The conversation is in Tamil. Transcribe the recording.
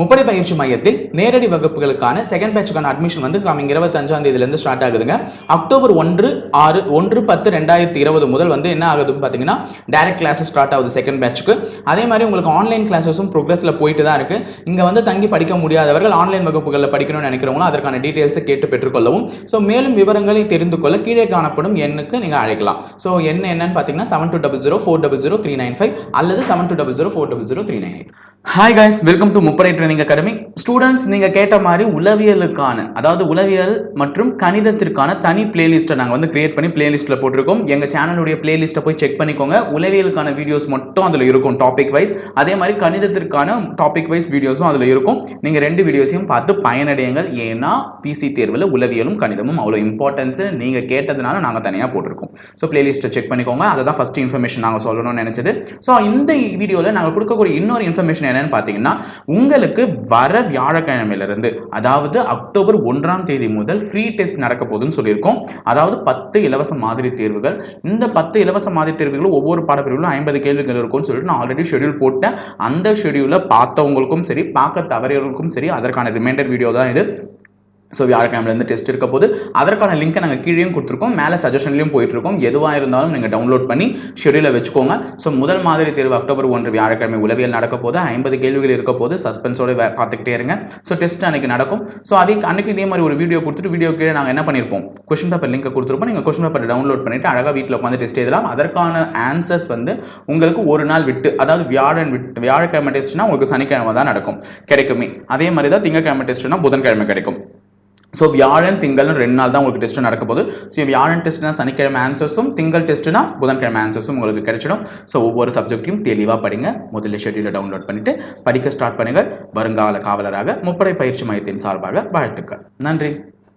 முப்படை பயிற்சி மையத்தில் நேரடி வகுப்புகளுக்கான செகண்ட் பேட்சுக்கான அட்மிஷன் வந்து கமிங் இருபத்தஞ்சாம் தேதியிலேருந்து ஸ்டார்ட் ஆகுதுங்க. அக்டோபர் ஒன்று ஆறு ஒன்று பத்து ரெண்டாயிரத்தி இருபது முதல் வந்து என்ன ஆகுதுன்னு பார்த்தீங்கன்னா டைரக்ட் கிளாஸஸ் ஸ்டார்ட் ஆகுது செகண்ட் பேட்ச்க்கு அதே மாதிரி உங்களுக்கு ஆன்லைன் கிளாஸஸும் ப்ரோக்ரஸில் போயிட்டு தான் இருக்குது இங்கே வந்து தங்கி படிக்க முடியாதவர்கள் ஆன்லைன் வகுப்புகளில் படிக்கணும்னு நினைக்கிறவங்களும் அதற்கான டீட்டெயில்ஸை கேட்டு பெற்றுக்கொள்ளவும். ஸோ மேலும் விவரங்களை தெரிந்து கொள்ள கீழே காணப்படும் எண்ணுக்கு நீங்கள் அழைக்கலாம். ஸோ என்ன என்னன்னு பார்த்தீங்கன்னா seven two double zero four double zero three nine five அல்லது seven two double zero four double zero three nine eight hi guys welcome to முப்படை ட்ரைனிங் அகாடமி ஸ்டூடெண்ட்ஸ் நீங்கள் கேட்ட மாதிரி உளவியலுக்கான அதாவது உளவியல் மற்றும் கணிதத்திற்கான தனி பிளேலிஸ்ட்டை நாங்கள் வந்து கிரியேட் பண்ணி பிளேலிஸ்ட்டில் போட்டிருக்கோம். எங்கள் சேனலுடைய பிளேலிஸ்ட்டை போய் செக் பண்ணிக்கோங்க. உளவியலுக்கான வீடியோஸ் மட்டும் அதில் இருக்கும் டாபிக் வைஸ் அதே மாதிரி கணிதத்திற்கான டாபிக் வைஸ் வீடியோஸும் அதில் இருக்கும். நீங்கள் ரெண்டு வீடியோஸையும் பார்த்து பயனடையுங்கள். ஏன்னா பிசி தேர்வில் உளவியலும் கணிதமும் அவ்வளோ இம்பார்ட்டன்ஸ் நீங்கள் கேட்டதுனால நாங்கள் தனியாக போட்டிருக்கோம். ஸோ பிளேலிஸ்ட்டை செக் பண்ணிக்கோங்க. அதை தான் ஃபர்ஸ்ட் இன்ஃபர்மேஷன் நாங்கள் சொல்லணும்னு நினைச்சது. ஸோ இந்த வீடியோவில் நாங்கள் கொடுக்கக்கூடிய இன்னொரு இன்ஃபர்மேஷன் என்னன்னு பார்த்தீங்கன்னா உங்களுக்கு வர வியாழக்கிழமையிலிருந்து அதாவது அக்டோபர் ஒன்றாம் தேதி முதல் ஃப்ரீ டெஸ்ட் நடக்க போகுதுன்னு சொல்லியிருக்கோம். அதாவது பத்து இலவச மாதிரி தேர்வுகள். இந்த பத்து இலவச மாதிரி தேர்வுகளும் ஒவ்வொரு பாடப்பிரிவிலும் ஐம்பது கேள்விகள் இருக்கும்னு சொல்லிட்டு நான் ஆல்ரெடி ஷெடியூல் போட்டேன். அந்த ஷெடியூலை பார்த்தவங்களுக்கும் சரி பார்க்க தவறியவர்களுக்கும் சரி அதற்கான ரிமைண்டர் வீடியோ தான் இது. ஸோ வியாழக்கிழமையிலேருந்து டெஸ்ட் இருக்க போது அதற்கான லிங்க்கை நாங்கள் கீழேயும் கொடுத்துருக்கோம். மேலே சஜஷன்லையும் போயிட்டுருக்கோம். எதுவாக இருந்தாலும் நீங்கள் டவுன்லோட் பண்ணி ஷெடியூலை வச்சுக்கோங்க. ஸோ முதல் மாதிரி தேர்வு அக்டோபர் ஒன்று வியாழக்கிழமை உளவியல் நடக்க போது ஐம்பது கேள்விகள் இருக்க போது சஸ்பென்ஸோட பார்த்துக்கிட்டே இருங்க. ஸோ டெஸ்ட் அன்றைக்கி நடக்கும். ஸோ அதே அன்னைக்கு இதே மாதிரி ஒரு வீடியோ கொடுத்துட்டு வீடியோ கீழே நாங்கள் என்ன பண்ணியிருப்போம் கொஷின் பேப்பர் லிங்கை கொடுத்துருப்போம். நீங்கள் கொஷின் பேப்பர் டவுன்லோட் பண்ணிட்டு அழகாக வீட்டில் உட்காந்து டெஸ்ட் எழுதலாம். அதற்கான ஆன்சர்ஸ் வந்து உங்களுக்கு ஒரு நாள் விட்டு அதாவது வியாழன் விட்டு வியாழக்கிழமை டெஸ்ட்னா உங்களுக்கு சனிக்கிழமை தான் நடக்கும். கிடைக்குமே. அதே மாதிரி தான் திங்கக்கிழமை டெஸ்ட்னா புதன்கிழமை கிடைக்கும். ஸோ வியாழன் திங்கள்னு ரெண்டு நாள் தான் உங்களுக்கு டெஸ்ட் நடக்க போகுது. ஸோ வியாழன் டெஸ்ட்னா சனிக்கிழமை ஆன்சர்ஸும் திங்கள் டெஸ்ட்னா புதன்கிழமை ஆன்சர்ஸும் உங்களுக்கு கிடைச்சிடும். ஸோ ஒவ்வொரு சப்ஜெக்ட்டையும் தெளிவாக படிங்க. முதல்ல ஷெட்யூலை டவுன்லோட் பண்ணிட்டு படிக்க ஸ்டார்ட் பண்ணுங்கள் வருங்கால காவலராக முப்படை பயிற்சி மையத்தின் சார்பாக வாழ்த்துக்கள். நன்றி.